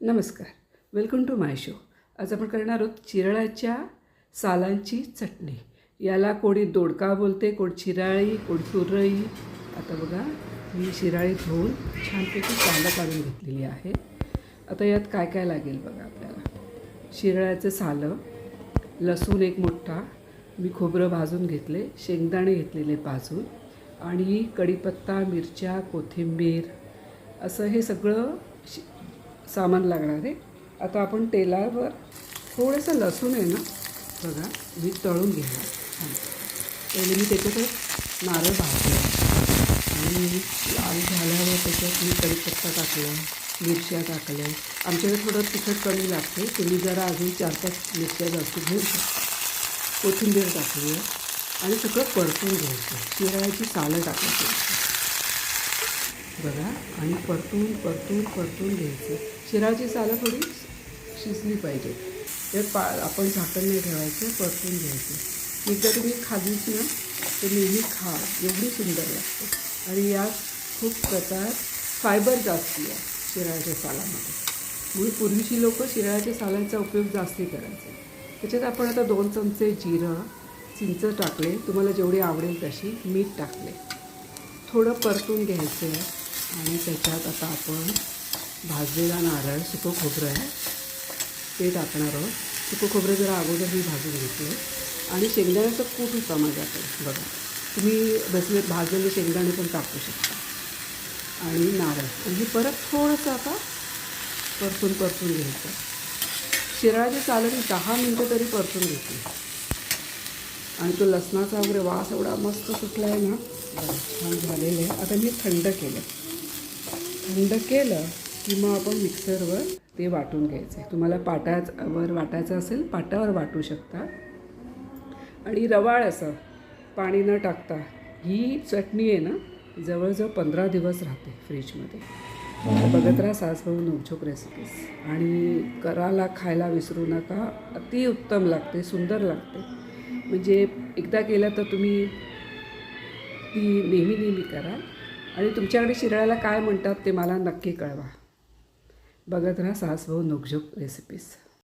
नमस्कार. Welcome to my show आज आपण करणार आहोत चिरळाच्या सालांची चटणी. याला कोणी दोडका बोलते कोण चिराळी कोण तुरळी आता बघा मी शिराळी धुवून छानपैकी सालं काढून घेतलेली आहे. आता यात काय काय लागेल बघा आपल्याला. शिराळ्याचं सालं लसूण एक मोठा मी खोबरं भाजून घेतले शेंगदाणे घेतलेले भाजून आणि कढीपत्ता मिरच्या कोथिंबीर असं हे सगळं शि सामान लागणार आहे. आता आपण तेलावर थोडंसं लसूण आहे ना बघा मी तळून घेणार. छान पहिले मी त्याच्यात नारळ भाजला. आणि लाल झाल्यावर त्याच्यात मी कढीपत्ता टाकला मिरच्या टाकल्या. आमच्याकडे थोडं तिखट कमी लागते. तुम्ही जरा अजून चार पाच मिरच्या जास्त घेऊ शकता. कोथिंबीर टाकली आहे. आणि सगळं परतून घ्यायचं शिरायची सालं टाकायची बघा. आणि परतून परतून परतून घ्यायचं. शिराची सालं थोडी शिजली पाहिजे. तर पा आपण झाकण नाही ठेवायचं परतून घ्यायचं. एकदा तुम्ही खालीच ना तर नेहमी खा. एवढी सुंदर लागते. आणि यात खूप प्रकार फायबर जास्ती आहे शिराळ्याच्या सालामध्ये. म्हणून पूर्वीची लोक शिराळ्याच्या सालांचा उपयोग जास्ती करायचे. त्याच्यात आपण आता दोन चमचे जिरं चिंच टाकले. तुम्हाला जेवढी आवडेल तशी मीठ टाकले. थोडं परतून घ्यायचं. आहे आणि त्याच्यात आता आपण भाजलेला नारळ सुकं खोबरं आहे. ते टाकणार आहोत. सुकं खोबरं जरा अगोदर मी भाजून घेतलं. आणि शेंगदाण्याचं कूट होता माझ्याकडे बघा. तुम्ही बसले भाजलेले शेंगदाणे पण टाकू शकता. आणि नारळ. म्हणजे हे परत थोडंसं आता परतून परतून घ्यायचं. शिराळाची चालत मी दहा मिनटं तरी परतून घेतली. आणि तो लसणाचा वगैरे वास एवढा मस्त सुटला आहे ना. छान झालेलं आहे. आता मी थंड केलं थंड केलं की मग आपण मिक्सरवर ते वाटून घ्यायचं. आहे तुम्हाला पाटावर वाटायचं असेल पाटावर वाटू शकता. आणि रवाळ असं पाणी न टाकता ही चटणी आहे ना जवळजवळ पंधरा दिवस राहते फ्रीजमध्ये. बघत राहा सासभाऊ नवछोक रेसिपीज आणि कराला खायला विसरू नका. अतिउत्तम लागते सुंदर लागते. म्हणजे एकदा केलं तर तुम्ही ती नेहमी नेहमी करा. आणि तुमच्याकडे शिराळ्याला काय म्हणतात ते मला नक्की कळवा. बघत राहा सासभाऊ नोकझोक रेसिपीज